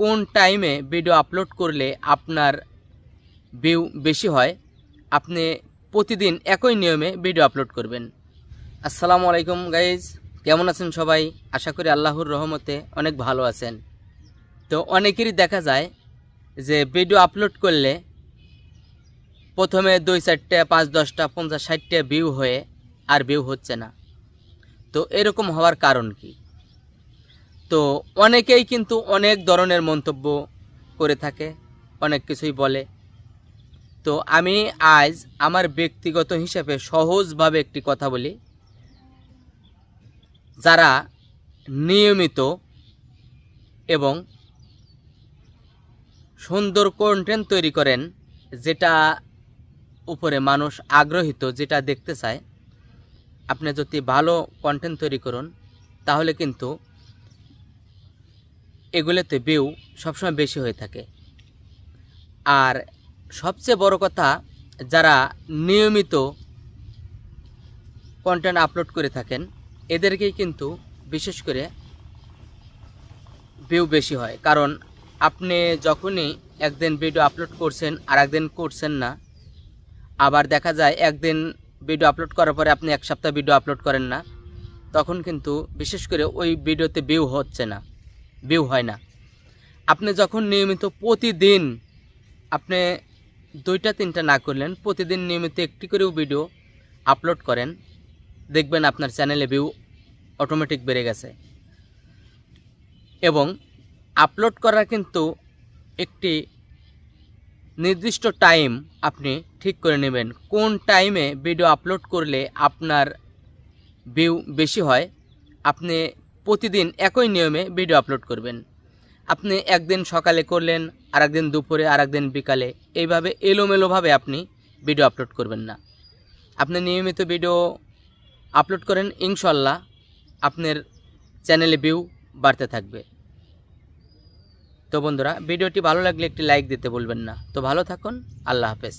কোন টাইমে video upload করলে আপনার ভিউ বেশি হয়? আপনি প্রতিদিন একই নিয়মে ভিডিও আপলোড করবেন। আসসালামু আলাইকুম গাইজ কেমন আছেন সবাই? আশা করি আল্লাহর রহমতে অনেক ভালো আছেন। তো অনেকেরই দেখা যায় যে ভিডিও আপলোড করলে প্রথমে দুই চারটে, পাঁচ দশটা, পঞ্চাশ ষাটটা ভিউ হয়ে আর ভিউ হচ্ছে না। তো এরকম হওয়ার কারণ কি? তো অনেকেই কিন্তু অনেক ধরনের মন্তব্য করে থাকে, অনেক কিছুই বলে। তো আমি আজ আমার ব্যক্তিগত হিসেবে সহজভাবে একটি কথা বলি। যারা নিয়মিত এবং সুন্দর কন্টেন্ট তৈরি করেন, যেটা উপরে মানুষ আগ্রহিত, যেটা দেখতে চায়, আপনি যদি ভালো কন্টেন্ট তৈরি করুন, তাহলে কিন্তু এগুলোতে ভিউ সবসময় বেশি হয়ে থাকে। আর সবচেয়ে বড় কথা, যারা নিয়মিত কন্টেন্ট আপলোড করে থাকেন, এদেরকেই কিন্তু বিশেষ করে ভিউ বেশি হয়। কারণ আপনি যখনই একদিন ভিডিও আপলোড করছেন আর একদিন করছেন না, আবার দেখা যায় একদিন ভিডিও আপলোড করার পরে আপনি এক সপ্তাহ ভিডিও আপলোড করেন না, তখন কিন্তু বিশেষ করে ওই ভিডিওতে ভিউ হচ্ছে না। ভিউ হয় না। আপনি যখন নিয়মিত প্রতিদিন আপনি দুইটা, তিনটা না করলেন, প্রতিদিন নিয়মিত একটি করেও ভিডিও আপলোড করেন, দেখবেন আপনার চ্যানেলে ভিউ অটোমেটিক বেড়ে গেছে। এবং আপলোড করার কিন্তু একটি নির্দিষ্ট টাইম আপনি ঠিক করে নেবেন। কোন টাইমে ভিডিও আপলোড করলে আপনার ভিউ বেশি হয়, আপনি প্রতিদিন একই নিয়মে ভিডিও আপলোড করবেন। আপনি একদিন সকালে করলেন আর একদিন দুপুরে আর একদিন বিকালে। এইভাবে এলোমেলোভাবে আপনি ভিডিও আপলোড করবেন না। আপনি নিয়মিত ভিডিও আপলোড করেন ইনশাল্লাহ আপনার চ্যানেলে ভিউ বাড়তে থাকবে। তো বন্ধুরা, ভিডিওটি ভালো লাগলে একটি লাইক দিতে বলবেন না। তো ভালো থাকুন, আল্লাহ হাফেজ।